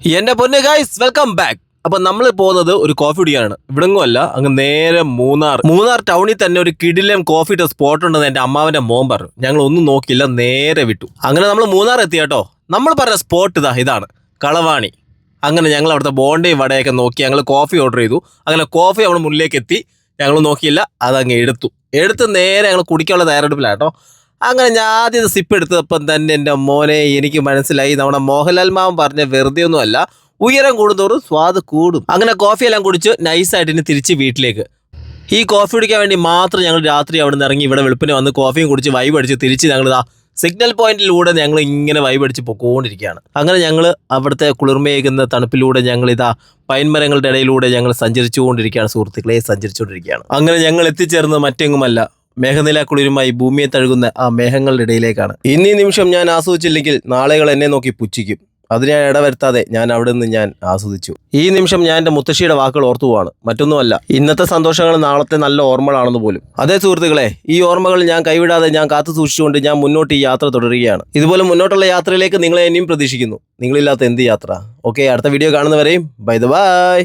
എന്റെ പൊന്ന് guys welcome back അപ്പൊ നമ്മൾ പോകുന്നത് ഒരു കോഫി കുടിക്കാനാണ്. ഇവിടെങ്ങും അല്ല അങ്ങ് നേരെ മൂന്നാർ. മൂന്നാർ ടൗണിൽ തന്നെ ഒരു കിടിലം കോഫി സ്പോട്ട് ഉണ്ടെന്ന് എന്റെ അമ്മാവന്റെ മോൻ പറഞ്ഞു. ഞങ്ങൾ ഒന്നും നോക്കിയില്ല നേരെ വിട്ടു. അങ്ങനെ നമ്മൾ മൂന്നാർ എത്തി കേട്ടോ. നമ്മൾ പറഞ്ഞ സ്പോട്ട് ഇതാ ഇതാണ്. കളവാണി. അങ്ങനെ ഞങ്ങൾ അവിടുത്തെ ബോണ്ടേ വടയൊക്കെ നോക്കി ഞങ്ങൾ കോഫി ഓർഡർ ചെയ്തു. അങ്ങനെ കോഫി നമ്മൾ മുന്നിലേക്ക് എത്തി. ഞങ്ങൾ നോക്കിയില്ല അതങ്ങ് എടുത്തു. എടുത്ത് നേരെ ഞങ്ങൾ കുടിക്കാനുള്ള തയ്യാറെടുപ്പിലാട്ടോ അങ്ങനെ ഞാൻ ആദ്യം സിപ്പ് എടുത്തപ്പം തന്നെ എന്റെ മോനെ എനിക്ക് മനസ്സിലായി. നമ്മുടെ മോഹൻലാൽ മാമൻ പറഞ്ഞ വെറുതെ ഒന്നുമല്ല ഉയരം കൂടുന്തോറും സ്വാദ് കൂടും. അങ്ങനെ കോഫിയെല്ലാം കുടിച്ച് നൈസായിട്ട് ഇനി തിരിച്ച് വീട്ടിലേക്ക്. ഈ കോഫി കുടിക്കാൻ വേണ്ടി മാത്രം ഞങ്ങൾ രാത്രി അവിടെ നിന്ന് ഇറങ്ങി ഇവിടെ വെളുപ്പിന് വന്ന് കോഫിയും കുടിച്ച് വൈബ് അടിച്ച് തിരിച്ച് ഞങ്ങൾ ഇതാ സിഗ്നൽ പോയിന്റിലൂടെ ഞങ്ങൾ ഇങ്ങനെ വൈബ് അടിച്ച് പൊക്കോണ്ടിരിക്കുകയാണ്. അങ്ങനെ ഞങ്ങൾ അവിടുത്തെ കുളിർമയേകുന്ന തണുപ്പിലൂടെ ഞങ്ങൾ ഇതാ പൈൻമരങ്ങളുടെ ഇടയിലൂടെ ഞങ്ങൾ സഞ്ചരിച്ചുകൊണ്ടിരിക്കുകയാണ് സുഹൃത്തുക്കളെ സഞ്ചരിച്ചുകൊണ്ടിരിക്കുകയാണ്. അങ്ങനെ ഞങ്ങൾ എത്തിച്ചേർന്നത് മറ്റെങ്ങുമല്ല മേഘനില കുളിരുമായി ഭൂമിയെ തഴുകുന്ന ആ മേഘങ്ങളുടെ ഇടയിലേക്കാണ്. ഇന്നീ നിമിഷം ഞാൻ ആസ്വദിച്ചില്ലെങ്കിൽ നാളെകൾ എന്നെ നോക്കി പുച്ഛിക്കും. അത് ഞാൻ ഇടവരുത്താതെ ഞാൻ അവിടെ നിന്ന് ഞാൻ ആസ്വദിച്ചു. ഈ നിമിഷം ഞാൻ എന്റെ മുത്തശ്ശിയുടെ വാക്കുകൾ ഓർത്തു പോവാണ് മറ്റൊന്നുമല്ല ഇന്നത്തെ സന്തോഷങ്ങൾ നാളത്തെ നല്ല ഓർമ്മകളാണെന്ന് പോലും. അതേ സുഹൃത്തുക്കളെ ഈ ഓർമ്മകൾ ഞാൻ കൈവിടാതെ ഞാൻ കാത്തു സൂക്ഷിച്ചുകൊണ്ട് ഞാൻ മുന്നോട്ട് ഈ യാത്ര തുടരുകയാണ്. ഇതുപോലെ മുന്നോട്ടുള്ള യാത്രയിലേക്ക് നിങ്ങളെ ഇനിയും പ്രതീക്ഷിക്കുന്നു. നിങ്ങളില്ലാത്ത എന്ത് യാത്ര? ഓക്കെ അടുത്ത വീഡിയോ കാണുന്നവരെയും ബൈ ദ ബൈ!